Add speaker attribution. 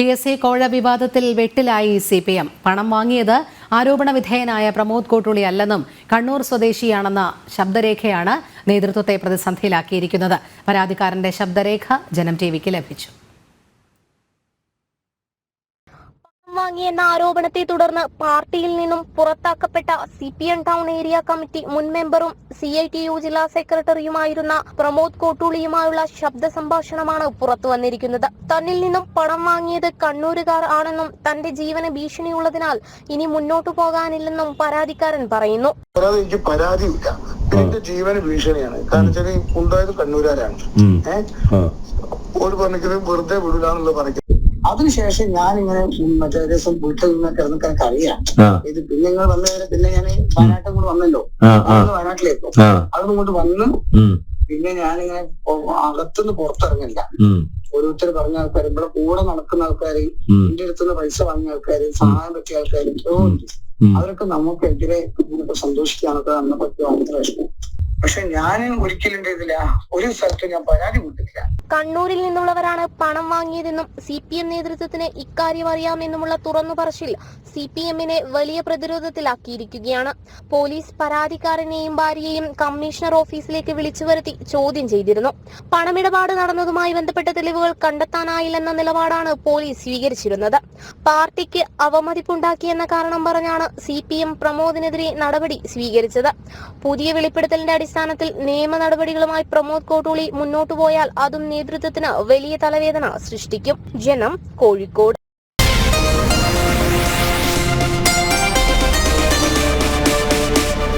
Speaker 1: P S C കോഴ വിവാദത്തിൽ വെട്ടിലായി C P M. പണം വാങ്ങിയത് ആരോപണ വിധേയനായ പ്രമോദ് കോട്ടുളി അല്ലെന്നും കണ്ണൂർ സ്വദേശിയാണെന്ന ശബ്ദരേഖയാണ് നേതൃത്വത്തെ പ്രതിസന്ധിയിലാക്കിയിരിക്കുന്നത്. പരാതിക്കാരന്റെ ശബ്ദരേഖ ജനം ടി വിക്ക് ലഭിച്ചു.
Speaker 2: വാങ്ങിയെന്ന ആരോപണത്തെ തുടർന്ന് പാർട്ടിയിൽ നിന്നും പുറത്താക്കപ്പെട്ട C P M town area committee മുൻ മെമ്പറും സി ഐ ടി യു ജില്ലാ സെക്രട്ടറിയുമായിരുന്ന പ്രമോദ് കോട്ടൂളിയുമായുള്ള ശബ്ദ സംഭാഷണമാണ് പുറത്തു വന്നിരിക്കുന്നത്. തന്നിൽ നിന്നും പണം വാങ്ങിയത് കണ്ണൂരുകാർ ആണെന്നും തന്റെ ജീവന് ഭീഷണിയുള്ളതിനാൽ ഇനി മുന്നോട്ടു പോകാനില്ലെന്നും പരാതിക്കാരൻ പറയുന്നു.
Speaker 3: എനിക്ക് പരാതിയില്ല. എന്റെ ജീവന് ഭീഷണിയാണ്. കാരണം വെച്ചാൽ ഉണ്ടായത് കണ്ണൂരാരാണ്. ഏഹ്? ഒരു പറഞ്ഞത് വെറുതെ വിടൂലെന്നുള്ള പറയുന്നത് അതിനുശേഷം ഞാൻ ഇങ്ങനെ മറ്റേ ഒരു ദിവസം വീട്ടിൽ നിന്ന് കിടന്നൊക്കെ എനിക്ക് അറിയാം. ഇത് പിന്നെ നിങ്ങൾ വന്നതിന് പിന്നെ ഞാൻ വയനാട്ടും കൂടെ വന്നല്ലോ. വയനാട്ടിലേക്ക്.
Speaker 4: ആ,
Speaker 3: കൊണ്ട് വന്ന് പിന്നെ ഞാനിങ്ങനെ അകത്തുനിന്ന് പുറത്തിറങ്ങില്ല. ഓരോരുത്തർ പറഞ്ഞ ആൾക്കാർ ഇവിടെ കൂടെ നടക്കുന്ന
Speaker 4: ആൾക്കാർ
Speaker 3: എന്റെ അടുത്തുനിന്ന് പൈസ വാങ്ങിയ ആൾക്കാർ സഹായം പറ്റിയ
Speaker 4: ആൾക്കാർ.
Speaker 3: അവരൊക്കെ നമുക്കെതിരെ സന്തോഷിക്കാനൊക്കെ അന്ന് പറ്റിയ ഭയങ്കര വിഷമം പക്ഷെ ഞാൻ ഒരിക്കലും ചെയ്തില്ല. ഒരു സ്ഥലത്ത് ഞാൻ പരാതി കൊടുത്തില്ല
Speaker 2: കണ്ണൂരിൽ നിന്നുള്ളവരാണ് പണം വാങ്ങിയതെന്നും സി പി എം നേതൃത്വത്തിന് ഇക്കാര്യം അറിയാമെന്നുമുള്ള തുറന്നു പറച്ചിൽ സി പി എമ്മിനെ വലിയ പ്രതിരോധത്തിലാക്കിയിരിക്കുകയാണ്. പോലീസ് പരാതിക്കാരനെയും ഭാര്യയെയും കമ്മീഷണർ ഓഫീസിലേക്ക് വിളിച്ചു വരുത്തി ചോദ്യം ചെയ്തിരുന്നു. പണമിടപാട് നടന്നതുമായി ബന്ധപ്പെട്ട തെളിവുകൾ കണ്ടെത്താനായില്ലെന്ന നിലപാടാണ് പോലീസ് സ്വീകരിച്ചിരുന്നത്. പാർട്ടിക്ക് അവമതിപ്പുണ്ടാക്കിയെന്ന കാരണം പറഞ്ഞാണ് സി പി എം പ്രമോദിനെതിരെ നടപടി സ്വീകരിച്ചത്. പുതിയ വെളിപ്പെടുത്തലിന്റെ അടിസ്ഥാനത്തിൽ നിയമ നടപടികളുമായി പ്രമോദ് കോട്ടൂളി മുന്നോട്ടു പോയാൽ അതും നേതൃത്വത്തിന് വലിയ തലവേദന സൃഷ്ടിക്കും. ജനം കോഴിക്കോട്.